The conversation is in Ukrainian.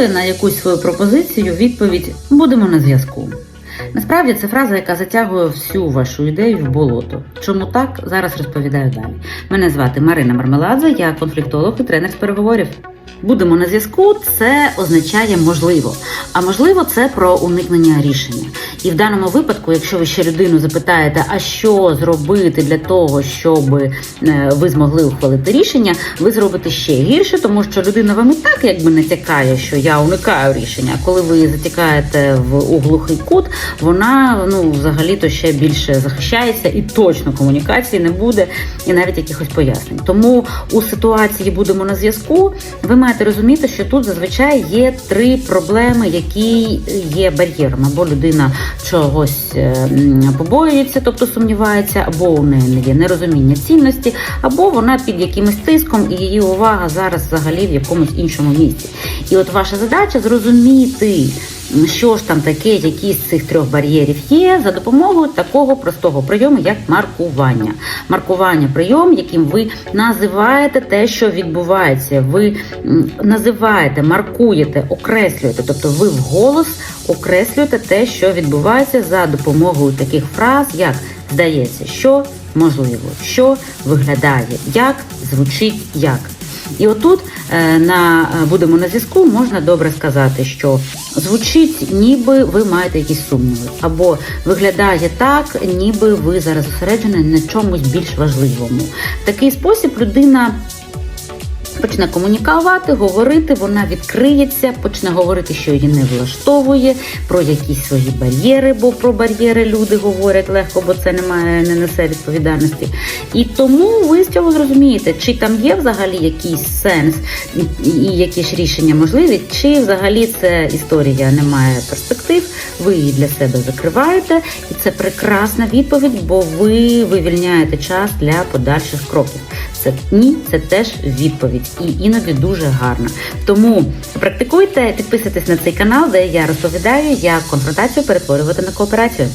почули на якусь свою пропозицію відповідь Будемо на зв'язку. Насправді це фраза, яка затягує всю вашу ідею в болото. Чому так? Зараз розповідаю далі. Мене звати Марина Мармеладзе, я конфліктолог і тренер з переговорів. Будемо на зв'язку, це означає можливо. А можливо, це про уникнення рішення. І в даному випадку, якщо ви ще людину запитаєте, а що зробити для того, щоб е, ви змогли ухвалити рішення, ви зробите ще гірше, тому що людина вам і так якби натякає, що я уникаю рішення. Коли ви затікаєте в у глухий кут, вона ну взагалі то ще більше захищається і точно комунікації не буде, і навіть якихось пояснень. Тому у ситуації будемо на зв'язку. Ви маєте розуміти, що тут зазвичай є три проблеми, які є бар'єром. Або людина чогось е, побоюється, тобто сумнівається, або у неї є нерозуміння цінності, або вона під якимось тиском, і її увага зараз взагалі в якомусь іншому місці. І от ваша задача зрозуміти. М, Що ж там таке, які з цих трьох бар'єрів є за допомогою такого простого прийому, як маркування. Маркування прийом, яким ви називаєте те, що відбувається. Ви називаєте, маркуєте, окреслюєте, тобто ви вголос окреслюєте те, що відбувається за допомогою таких фраз, як здається, що можливо, що виглядає, як звучить як. І отут е, на е, будемо на зв'язку можна добре сказати, що звучить, ніби ви маєте якісь сумніви, або виглядає так, ніби ви зараз зосереджені на чомусь більш важливому. В такий спосіб людина. Почне комунікувати, говорити, вона відкриється, почне говорити, що її не влаштовує, про якісь свої бар'єри, бо про бар'єри люди говорять легко, бо це немає, не несе відповідальності. І тому ви з цього зрозумієте, чи там є взагалі якийсь сенс і, і які рішення можливі, чи взагалі це історія не має перспектив, ви її для себе закриваєте, і це прекрасна відповідь, бо ви вивільняєте час для подальших кроків. Це ні, це теж відповідь, і іноді дуже гарна. Тому практикуйте, підписуйтесь на цей канал, де я розповідаю, як конфронтацію перетворювати на кооперацію.